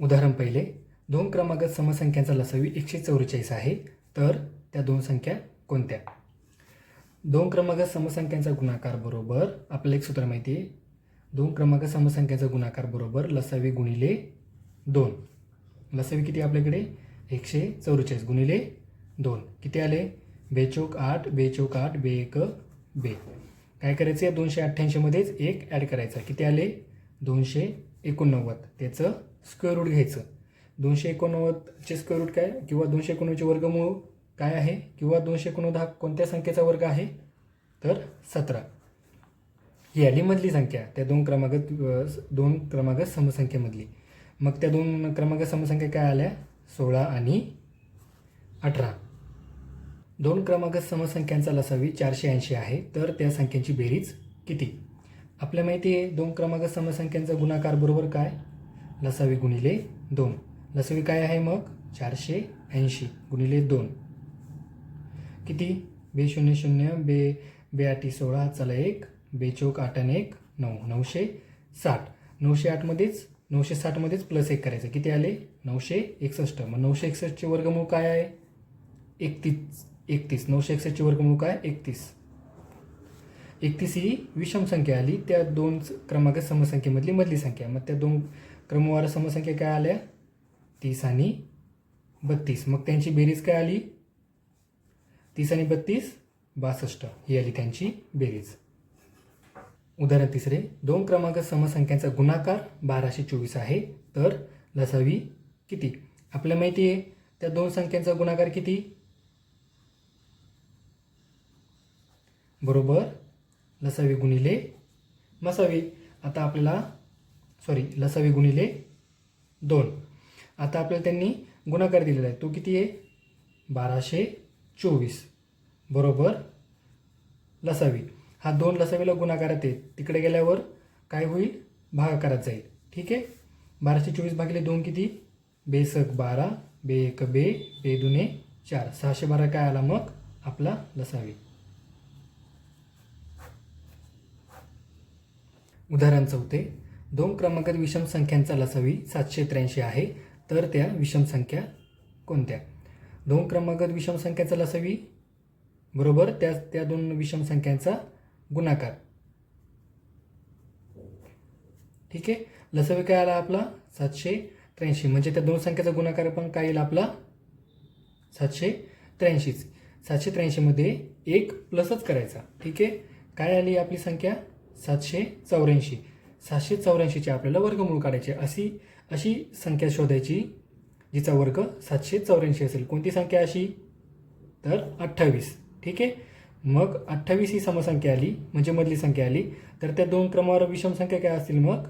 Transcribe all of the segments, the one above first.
उदाहरण पहिले दोन क्रमांक समसंख्यांचा लसावी एकशे चौवेचाळीस आहे तर त्या दोन संख्या कोणत्या? दोन क्रमांक समसंख्यांचा गुणाकार बरोबर आपल्याला एक सूत्र माहिती आहे. दोन क्रमांक समसंख्यांचा गुणाकार बरोबर लसावी गुणिले दोन. लसावी किती आपल्याकडे? एकशे चौवेचाळीस गुणिले दोन. किती आले? बेचोक आठ बेचोक आठ बे एक बे. काय करायचं या दोनशे अठ्ठ्याऐंशीमध्येच? एक ॲड करायचं. किती आले? दोनशे एकोणनव्वद. त्याचं स्क्वेअर रूट घ्यायचं. दोनशे एकोणनव्वदचे स्क्वेअर रूट काय? किंवा दोनशे एकोणनव्वदचे वर्गमूळ काय आहे? किंवा दोनशे एकोणनव्वद हा कोणत्या संख्येचा वर्ग आहे? तर सतरा. ही आली मधली संख्या. त्या दोन क्रमांक दोन क्रमांक समसंख्येमधली. मग त्या दोन क्रमांक समसंख्या काय आल्या? सोळा आणि अठरा. दोन क्रमांक समसंख्यांचा लसावी चारशे ऐंशी आहे. तर त्या संख्यांची बेरीज किती? आपल्या माहिती आहे दोन क्रमांक समसंख्यांचा गुणाकार बरोबर काय? लसावी गुणिले दोन. लसावी काय आहे मग? चारशे ऐंशी गुणिले दोन. किती? बे शून्य शून्य बे बे आठी सोळा चला एक बेचोक आठ आणि एक नऊ. नऊशे साठ. नऊशे आठमध्येच नऊशे साठमध्येच प्लस एक करायचं. किती आले? नऊशे एकसष्ट. मग नऊशे एकसष्टचे वर्गमूळ काय आहे? एकतीस. एकतीस. नऊशे एकसष्टचे वर्गमूळ काय? एकतीस. एकतीस ही विषम संख्या आली. त्या दोन क्रमांक समसंख्येमधली मधली संख्या. मग त्या दोन क्रमवार समसंख्या काय आल्या? तीस आणि बत्तीस. मग त्यांची बेरीज काय आली? तीस आणि बत्तीस बासष्ट. ही आली त्यांची बेरीज. उदाहरण तिसरे. दोन क्रमांक समसंख्यांचा गुणाकार बाराशे चोवीस आहे. तर लसावी किती? आपल्याला माहिती आहे त्या दोन संख्यांचा गुणाकार किती? बरोबर. लसावी गुणिले मसावी. आता आपल्याला सॉरी लसावी गुणिले दोन. आता आपल्याला त्यांनी गुणाकार दिलेला आहे. तो किती आहे? बाराशे चोवीस. बरोबर? लसावी. हा दोन लसावीला गुणाकारात आहे तिकडे गेल्यावर काय होईल? भागाकारात जाईल. ठीक आहे? बाराशे चोवीस भागिले दोन किती? बेसक बारा. बे एक बे. बे दुने चार. सहाशे बारा काय आला मग? आपला लसावी. उदाहरण चौथे दोन क्रमांकात विषम संख्यांचा लसावी सातशे त्र्याऐंशी आहे तर त्या विषम संख्या कोणत्या? दोन क्रमांकात विषम संख्याचा लसावी बरोबर त्या त्या दोन विषम संख्यांचा गुणाकार. ठीक आहे? लसावी काय आला आपला? सातशे त्र्याऐंशी. म्हणजे त्या दोन संख्याचा गुणाकार पण काय येईल आपला? सातशे त्र्याऐंशीच. सातशे त्र्याऐंशीमध्ये एक प्लसच करायचा. ठीक आहे? काय आली आपली संख्या? सातशे चौऱ्याऐंशी. सातशे चौऱ्याऐंशीचे आपल्याला वर्गमूळ काढायचे अशी अशी संख्या शोधायची जिचा वर्ग सातशे चौऱ्याऐंशी असेल. कोणती संख्या अशी? तर अठ्ठावीस. ठीक आहे? मग अठ्ठावीस ही समसंख्या आली म्हणजे मधली संख्या आली. तर त्या दोन क्रमावर विषम संख्या काय असतील मग?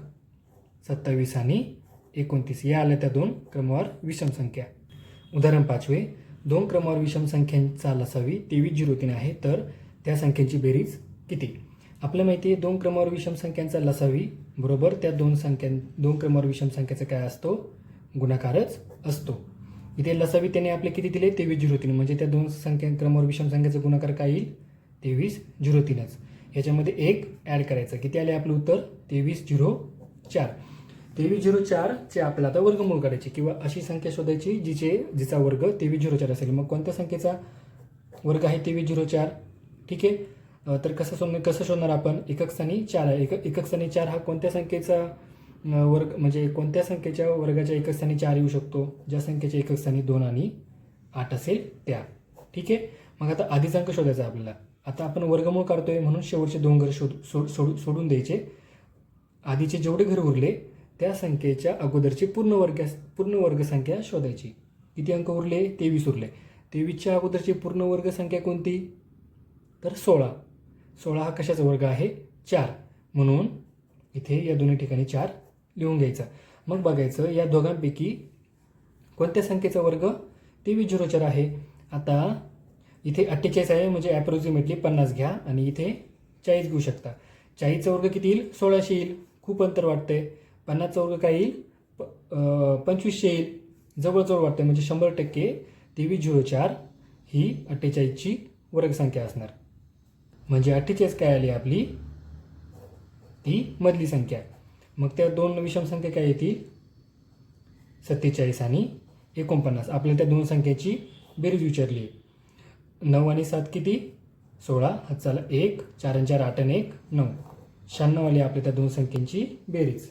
सत्तावीस आणि एकोणतीस. या आल्या त्या दोन क्रमावर विषम संख्या. उदाहरण पाचवे. दोन क्रमावर विषम संख्यांचा लसावी तेवीस झिरो तीन आहे. तर त्या संख्यांची बेरीज किती? आपल्या माहिती आहे दोन क्रमावर विषम संख्यांचा लसावी बरोबर? त्या दोन संख्या दोन क्रमावर विषम संख्याचा काय असतो? गुणाकारच असतो. इथे लसावी त्याने आपले किती दिले? तेवीस झिरो तीन म्हणजे त्या दोन संख्या क्रमावर विषम संख्याचा गुणाकार काय येईल? तेवीस झिरो तीनच याच्यामध्ये एक ॲड करायचं. किती आले आपलं उत्तर? तेवीस झिरो चार. तेवीस झिरो चारचे आपल्याला आता वर्गमूळ काढायचे. किंवा अशी संख्या शोधायची जिचे जिचा वर्ग तेवीस झिरो चार असेल. मग कोणत्या संख्येचा वर्ग आहे तेवीस झिरो चार? ठीक आहे. तर कसं शोध कसं शोधणार आपण? एकक स्थानी चार आहे. एक एकक स्थानी चार हा कोणत्या संख्येचा वर्ग म्हणजे कोणत्या संख्येच्या वर्गाच्या एकक स्थानी चार येऊ शकतो? ज्या संख्येच्या एकक स्थानी दोन आणि आठ असेल त्या. ठीक आहे? मग आता आधीचा अंक शोधायचा आपल्याला. आता आपण वर्गमूळ काढतोय म्हणून शेवटचे दोन घर शोध सोड सोडू सोडून द्यायचे. आधीचे जेवढे घर उरले त्या संख्येच्या अगोदरची पूर्ण वर्ग पूर्ण वर्गसंख्या शोधायची. किती अंक उरले? तेवीस उरले. तेवीसच्या अगोदरची पूर्ण वर्गसंख्या कोणती? तर सोळा. सोळा हा कशाचा वर्ग आहे? चार. म्हणून इथे या दोन्ही ठिकाणी चार लिहून घ्यायचा. मग बघायचं या दोघांपैकी कोणत्या संख्येचा वर्ग? तेवीस झिरो चार आहे. आता इथे अठ्ठेचाळीस आहे म्हणजे ॲप्रॉक्सिमेटली पन्नास घ्या आणि इथे चाळीस घेऊ शकता. चाळीसचा वर्ग किती येईल? सोळाशे येईल. खूप अंतर वाटतंय. पन्नासचा वर्ग काय येईल? प पंचवीसशे येईल. जवळजवळ वाटतंय म्हणजे शंभर टक्के तेवीस झिरो चार ही अठ्ठेचाळीसची वर्गसंख्या असणार. म्हणजे अठ्ठेचाळीस काय आली आपली? ती मधली संख्या. मग त्या दोन विषम संख्या काय येतील? सत्तेचाळीस आणि एकोणपन्नास. आपल्याला त्या दोन संख्येची बेरीज विचारली. आहे नऊ आणि सात किती? सोळा. हात चाला एक चार आणि चार आठ आणि एक नऊ. शहाण्णव आली आपल्या त्या दोन संख्येची बेरीज.